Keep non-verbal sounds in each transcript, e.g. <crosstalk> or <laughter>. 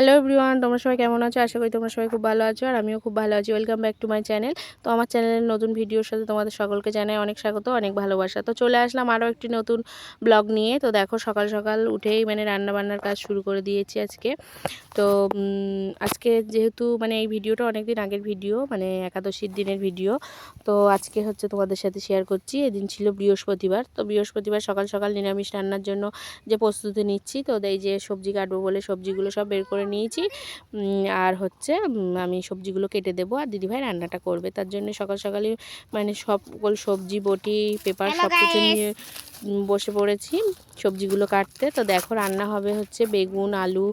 Hello everyone তোমরা সবাই কেমন আছো? আশা করি তোমরা সবাই খুব ভালো আছো আর আমিও খুব ভালো আছি। Welcome back to my channel তো আমার চ্যানেলের নতুন ভিডিওর সাথে তোমাদের সকলকে জানাই অনেক স্বাগত, অনেক ভালোবাসা। তো চলে আসলাম আরও একটি নতুন ব্লগ নিয়ে। তো দেখো, সকাল সকাল উঠেই মানে রান্না বান্নার কাজ শুরু করে দিয়েছি আজকে। তো আজকে যেহেতু মানে এই ভিডিওটা অনেক দিন আগের ভিডিও মানে একাদশীর দিনের ভিডিও। তো আজকে হচ্ছে তোমাদের সাথে শেয়ার করছি। এদিন ছিল বৃহস্পতিবার। তো বৃহস্পতিবার সকাল সকাল নিরামিষ রান্নার জন্য যে প্রস্তুতি নিচ্ছি, তো এই যে সবজি কাটবো বলে সবজিগুলো সব বের করে নিয়েছি। আর হচ্ছে আমি সবজিগুলো কেটে দেবো আর দিদিভাই রান্নাটা করবে। তার জন্য সকাল সকালে মানে সকল সবজি বটি পেপার সব কিছু নিয়ে বসে পড়েছি। সবজিগুলো কাটতে। তো দেখো রান্না হবে হচ্ছে বেগুন আলু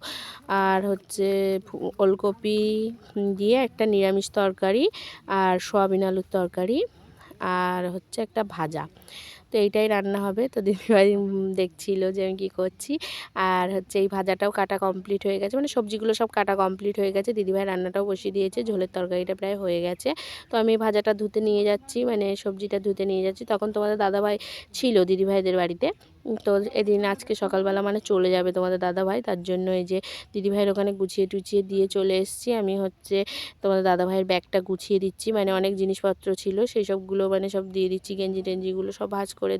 আর হচ্ছে ওলকপি দিয়ে একটা নিরামিষ তরকারি আর সোয়াবিন আলুর তরকারি আর হচ্ছে একটা ভাজা। তো এইটাই রান্না হবে। তো দিদিভাই দেখছিল যে আমি কী করছি। আর হচ্ছে এই ভাজাটাও কাটা কমপ্লিট হয়ে গেছে। মানে সবজিগুলো সব কাটা কমপ্লিট হয়ে গেছে। দিদিভাই রান্নাটাও বসিয়ে দিয়েছে। ঝোলের তরকারিটা প্রায় হয়ে গেছে। তো আমি ভাজাটা ধুতে নিয়ে যাচ্ছি। মানে সবজিটা ধুতে নিয়ে যাচ্ছি। তখন তোমাদের দাদাভাই ছিল দিদিভাইদের বাড়িতে। তো এদিন আজকে সকালবেলা মানে চলে যাবে তোমাদের দাদাভাই, তার জন্য এই যে দিদিভাইয়ের ওখানে গুছিয়ে টুছিয়ে দিয়ে চলে এসেছি। আমি হচ্ছে তোমাদের দাদাভাইয়ের ব্যাগটা গুছিয়ে দিচ্ছি মানে অনেক জিনিসপত্র ছিল, সেই সবগুলো মানে সব দিয়ে দিচ্ছি, গেঞ্জি টেঞ্জিগুলো সব ভাজ করে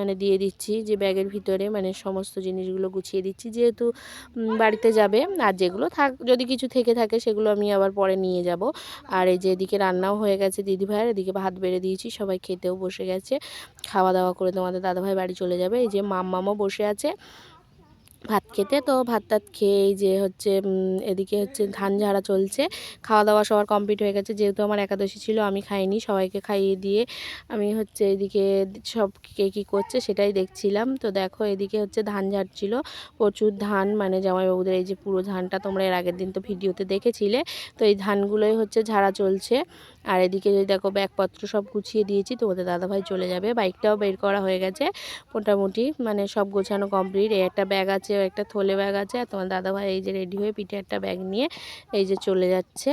মানে দিয়ে দিচ্ছি, যে ব্যাগের ভিতরে মানে সমস্ত জিনিসগুলো গুছিয়ে দিচ্ছি। যেহেতু বাড়িতে যাবে, আর যেগুলো থাক, যদি কিছু থেকে থাকে সেগুলো আমি আবার পরে নিয়ে যাব। আর এই যে এদিকে রান্নাও হয়ে গেছে দিদিভাইয়ের, এদিকে ভাত বেড়ে দিয়েছি, সবাই খেতেও বসে গেছে। খাওয়া দাওয়া করে তোমাদের দাদাভাই বাড়ি চলে যাবে। এই যে মাম্মামও বসে আছে ভাত খেতে। তো ভাত টাত খেয়ে যে হচ্ছে এদিকে হচ্ছে ধান ঝাড়া চলছে। খাওয়া দাওয়া সবার কমপ্লিট হয়ে গেছে। যেহেতু আমার একাদশী ছিল, আমি খাইনি। সবাইকে খাইয়ে দিয়ে আমি হচ্ছে এদিকে সব কে কী করছে সেটাই দেখছিলাম। তো দেখো এদিকে হচ্ছে ধান ঝাড়ছিল প্রচুর ধান মানে জামাইবাবুদের এই যে পুরো ধানটা তোমরা এর আগের দিন তো ভিডিওতে দেখেছিলে। তো এই ধানগুলোই হচ্ছে ঝাড়া চলছে। আর এদিকে যদি দেখো ব্যাগপত্র সব গুছিয়ে দিয়েছি, তোমাদের দাদাভাই চলে যাবে। বাইকটাও বের করা হয়ে গেছে। মোটামুটি মানে সব গোছানো কমপ্লিট। এই একটা ব্যাগ আছে একটা থলে ব্যাগ আছে, আর তোমার দাদাভাই এই যে রেডি হয়ে পিঠে একটা ব্যাগ নিয়ে এই যে চলে যাচ্ছে।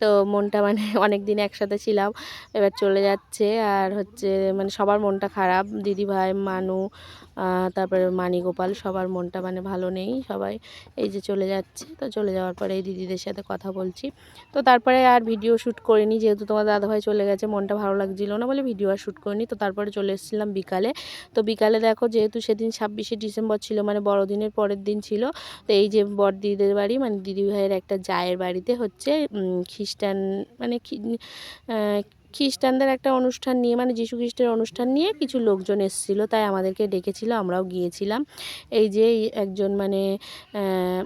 তো মনটা মানে <laughs> অনেক দিন একসাথে ছিলাম, এবার চলে যাচ্ছে। আর হচ্ছে মানে সবার মনটা খারাপ। দিদি ভাই মানু তারপরে মানিগোপাল সবার মনটা মানে ভালো নেই, সবাই এই যে চলে যাচ্ছে, তো চলে যাওয়ার পরে এই দিদিদের সাথে কথা বলছি। তো তারপরে আর ভিডিও শ্যুট করিনি, যেহেতু তোমার দাদাভাই চলে গেছে, মনটা ভালো লাগছিল না বলে ভিডিও আর শ্যুট করিনি, তো তারপরে চলে এসেছিলাম বিকালে। তো বিকালে দেখো যেহেতু সেদিন ছাব্বিশে ডিসেম্বর ছিল মানে বড়দিনের পরের দিন ছিল, তো এই যে বর দিদিদের বাড়ি মানে দিদি ভাইয়ের একটা জায়ের বাড়িতে হচ্ছে খ্রিস্টান মানে খ্রিস্টানদের একটা অনুষ্ঠান নিয়ে মানে যীশু খ্রিস্টের অনুষ্ঠান নিয়ে কিছু লোকজন এসেছিল, তাই আমাদেরকে ডেকেছিল, আমরাও গিয়েছিলাম। এই যে একজন মানে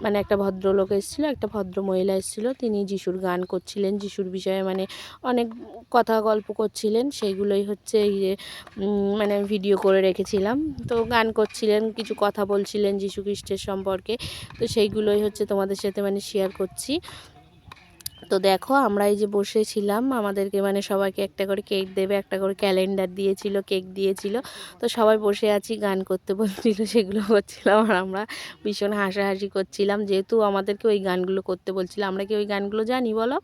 মানে একটা ভদ্রলোক এসেছিল, একটা ভদ্র মহিলা এসেছিল, তিনি যিশুর গান করছিলেন, যিশুর বিষয়ে মানে অনেক কথা গল্প করছিলেন, সেইগুলোই হচ্ছে এই যে মানে ভিডিও করে রেখেছিলাম। তো গান করছিলেন, কিছু কথা বলছিলেন যিশু খ্রিস্টের সম্পর্কে, তো সেইগুলোই হচ্ছে তোমাদের সাথে মানে শেয়ার করছি। তো দেখো আমরা এই যে বসেছিলাম আমাদেরকে মানে সবাইকে একটা করে কেক দেবে একটা করে ক্যালেন্ডার দিয়েছিল কেক দিয়েছিল। তো সবাই বসে আছি গান করতে বলছিল সেগুলো করছিলাম আর আমরা ভীষণ হাসাহাসি করছিলাম। যেহেতু আমাদেরকে ওই গানগুলো করতে বলছিল আমরা কি ওই গানগুলো জানি বলো?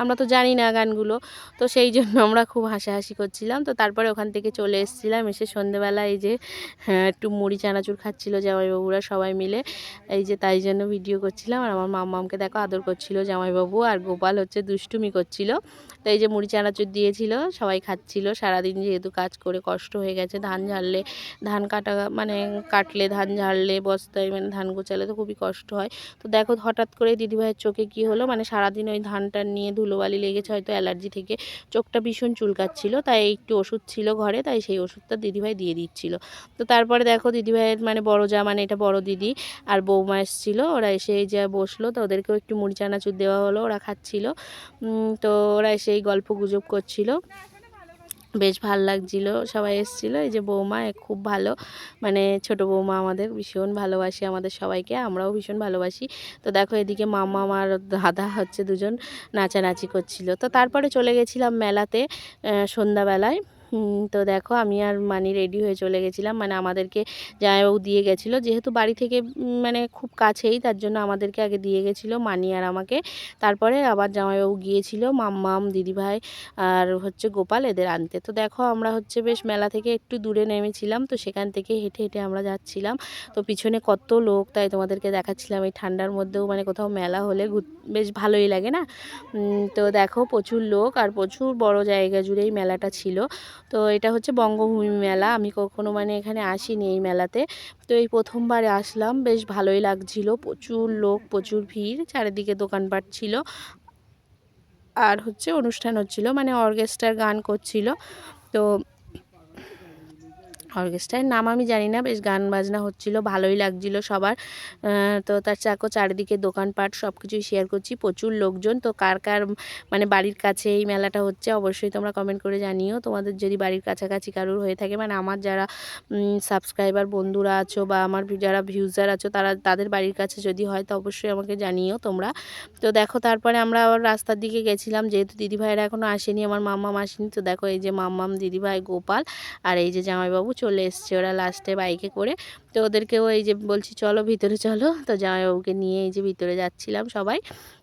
আমরা তো জানি না গানগুলো। তো সেই জন্য আমরা খুব হাসাহাসি করছিলাম। তো তারপরে ওখান থেকে চলে এসেছিলাম এসে সন্ধেবেলা এই যে হ্যাঁ, একটু মুড়ি চানাচুর খাচ্ছিল জামাইবাবুরা সবাই মিলে। এই যে তাই জন্য ভিডিও করছিলাম। আর আমার মামামকে দেখো আদর করছিল জামাইবাবু আর গোপাল গোপাল হচ্ছে দুষ্টুমি করছিল। তো এই যে মুড়ি চানাচুর দিয়েছিল, সবাই খাচ্ছিল। সারাদিন যেহেতু কাজ করে কষ্ট হয়ে গেছে, ধান ঝাড়লে, ধান কাটা মানে কাটলে ধান ঝাড়লে, বস্তায় মানে ধান গোচালে তো খুবই কষ্ট হয়। তো দেখো হঠাৎ করে দিদিভাইয়ের চোখে কি হলো? মানে সারাদিন ওই ধানটা নিয়ে ধুলোবালি লেগেছে, হয়তো অ্যালার্জি থেকে। চোখটা ভীষণ চুলকাচ্ছিল, তাই একটু ওষুধ ছিল ঘরে, তাই সেই ওষুধটা দিদিভাই দিয়ে দিচ্ছিল। তো তারপরে দেখো দিদিভাইয়ের মানে বড় যা মানে এটা বড় দিদি আর বৌমা এসেছিল, ওরা এসে যা বসল, তো ওদেরকেও একটু মুড়ি চানাচুর দেওয়া হলো, ওরা খাচ্ছিল। ছিল তো ওরা এসে এই গল্প গুজব করছিল। বেশ ভালো লাগছিল, সবাই এসেছিল। এই যে বৌমা খুব ভালো। মানে ছোট বৌমা আমাদের, ভীষণ ভালোবাসি আমাদের সবাইকে, আমরাও ভীষণ ভালোবাসি। তো দেখো, এদিকে মামা আমার দাদা হচ্ছে দুজন নাচানাচি করছিল। তো তারপরে চলে গেছিলাম মেলাতে সন্ধ্যাবেলায়। তো দেখো আমি আর মানি রেডি হয়ে চলে গেছিলাম। মানে আমাদেরকে জামাইবাবু দিয়ে গেছিল। যেহেতু বাড়ি থেকে মানে খুব কাছেই, তার জন্য আমাদেরকে আগে দিয়ে গেছিল মানি আর আমাকে। তারপরে আবার জামাইবাবু গিয়েছিল, মাম্মাম, দিদিভাই আর হচ্ছে গোপাল এদের আনতে। তো দেখো আমরা হচ্ছে বেশ মেলা থেকে একটু দূরে নেমেছিলাম, তো সেখান থেকে হেঁটে হেঁটে আমরা যাচ্ছিলাম। তো পিছনে কত লোক, তাই তোমাদেরকে দেখাচ্ছিলাম। এই ঠান্ডার মধ্যেও মানে কোথাও মেলা হলে বেশ ভালোই লাগে না? তো দেখো প্রচুর লোক আর প্রচুর বড় জায়গা জুড়েই মেলাটা ছিল। তো এটা হচ্ছে বঙ্গভূমি মেলা। আমি কখনো মানে এখানে আসিনি এই মেলাতে। তো এই প্রথমবারে আসলাম, বেশ ভালোই লাগছিল। প্রচুর লোক, প্রচুর ভিড়, চারিদিকে দোকানপাট ছিল। আর হচ্ছে অনুষ্ঠান হচ্ছিল মানে অর্কেস্ট্রার গান করছিল। তো অর্কেস্ট্রার নাম আমি জানি না, বেশ গান বাজনা হচ্ছিল, ভালোই লাগছিল সবার। তো তার চাকো, চারিদিকে দোকানপাট সব কিছুই শেয়ার করছি, প্রচুর লোকজন। তো কার কার মানে বাড়ির কাছে এই মেলাটা হচ্ছে অবশ্যই তোমরা কমেন্ট করে জানিও। তোমাদের যদি বাড়ির কাছাকাছি কারোর হয়ে থাকে মানে আমার যারা সাবস্ক্রাইবার বন্ধুরা আছো বা আমার যারা ভিউজার আছো, তারা তাদের বাড়ির কাছে যদি হয়, তো অবশ্যই আমাকে জানিও তোমরা। তো দেখো, তারপরে আমরা আবার রাস্তার দিকে গেছিলাম, যেহেতু দিদিভাইরা এখনও আসেনি, আমার মাম্মাম আসেনি, তো দেখো এই যে মাম্মাম, দিদিভাই, গোপাল আর এই যে জামাইবাবু চলে এসছে ওরা লাস্টে বাইকে করে। তো ওদেরকেও এই যে বলছি, চলো ভিতরে চলো। তো জামাইবাবুকে নিয়ে এই যে ভিতরে যাচ্ছিলাম সবাই।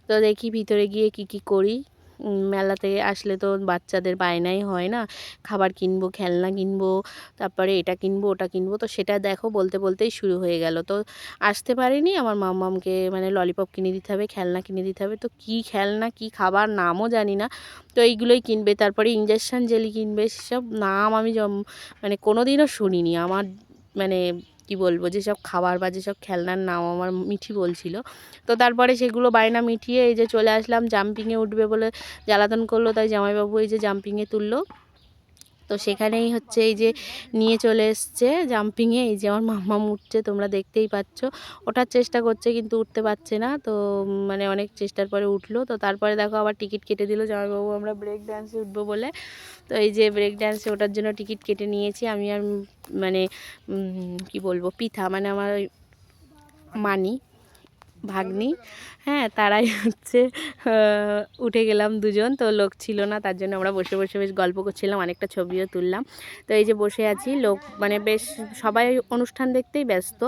তো দেখি ভিতরে গিয়ে কি কি করি। মেলাতে আসলে তো বাচ্চাদের বায়নাই হয় না। খাবার কিনবো, খেলনা কিনবো, তারপরে এটা কিনবো, ওটা কিনবো, তো সেটা দেখো বলতে বলতেই শুরু হয়ে গেল। তো আসতে পারিনি, আমার মাম্মামকে মানে ললিপপ কিনে দিতে হবে, খেলনা কিনে দিতে হবে, তো কি খেলনা, কি খাবার নামও জানি না। তো এইগুলোই কিনবে, তারপরে ইঞ্জেকশান জেলি কিনবে, সেসব নাম আমি মানে কোনো দিনও শুনিনি। আমার মানে কি বলব, যেসব খাবার বা যেসব খেলনার নাম আমার মিঠি বলছিল। তো তারপরে সেগুলো বায়না মিঠিয়ে এই যে চলে আসলাম জাম্পিংয়ে উঠবে বলে জ্বালাতন করল, তাই জামাইবাবু এই যে জাম্পিংয়ে তুললো। তো সেখানেই হচ্ছে এই যে নিয়ে চলে এসছে জাম্পিংয়ে এই যে আমার মাম্মাম উঠছে, তোমরা দেখতেই পাচ্ছ। ওঠার চেষ্টা করছে কিন্তু উঠতে পারছে না। তো মানে অনেক চেষ্টার পরে উঠল। তো তারপরে দেখো আবার টিকিট কেটে দিল জামাইবাবু, আমরা ব্রেক ডান্সে উঠবো বলে। তো এই যে ব্রেক ডান্সে ওঠার জন্য টিকিট কেটে নিয়েছি। আমি আর মানে কি বলব পিঠা মানে আমার মানি। ভাগ্নি। হ্যাঁ তারাই হচ্ছে উঠে গেলাম দুজন। তো লোক ছিল না, তার জন্য আমরা বসে বসে বেশ গল্প করছিলাম, অনেকটা ছবিও তুললাম। তো এই যে বসে আছি, লোক মানে বেশ সবাই অনুষ্ঠান দেখতেই ব্যস্ত।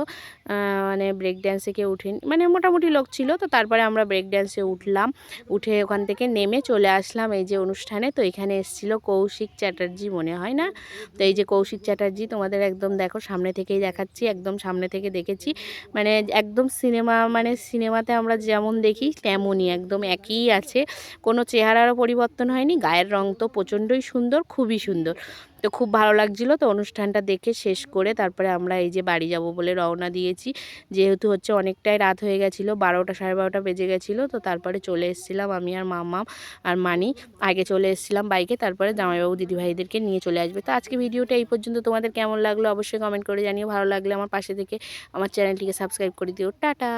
মানে ব্রেক ড্যান্সে কেউ উঠেনি মানে মোটামুটি লোক ছিল। তো তারপরে আমরা ব্রেক ড্যান্সে উঠলাম, উঠে ওখান থেকে নেমে চলে আসলাম এই যে অনুষ্ঠানে। তো এখানে এসেছিল কৌশিক চ্যাটার্জি, মনে হয় না? তো এই যে কৌশিক চ্যাটার্জি, তোমাদের একদম দেখো, সামনে থেকেই দেখাচ্ছি, একদম সামনে থেকে দেখেছি। মানে একদম সিনেমা মানে সিনেমাতে আমরা যেমন দেখি, তেমনই একদম একই আছে। কোনো চেহারারও পরিবর্তন হয়নি, গায়ের রং তো প্রচণ্ডই সুন্দর, খুবই সুন্দর। তো খুব ভালো লাগছিল তো অনুষ্ঠানটা দেখে শেষ করে তারপরে আমরা এই যে বাড়ি যাব বলে রওনা দিয়েছি। যেহেতু হচ্ছে অনেকটাই রাত হয়ে গেছিল, বারোটা সাড়ে বারোটা বেজে গেছিল, তো তারপরে চলে এসেছিলাম আমি আর মামাম আর মানি। আগে চলে এসেছিলাম বাইকে, তারপরে জামাইবাবু দিদিভাইদেরকে নিয়ে চলে আসবে। তো আজকে ভিডিওটা এই পর্যন্ত। তোমাদের কেমন লাগল অবশ্যই কমেন্ট করে জানিও। ভালো লাগলে আমার পাশে থেকে আমার চ্যানেলটিকে সাবস্ক্রাইব করে দিও। টাটা!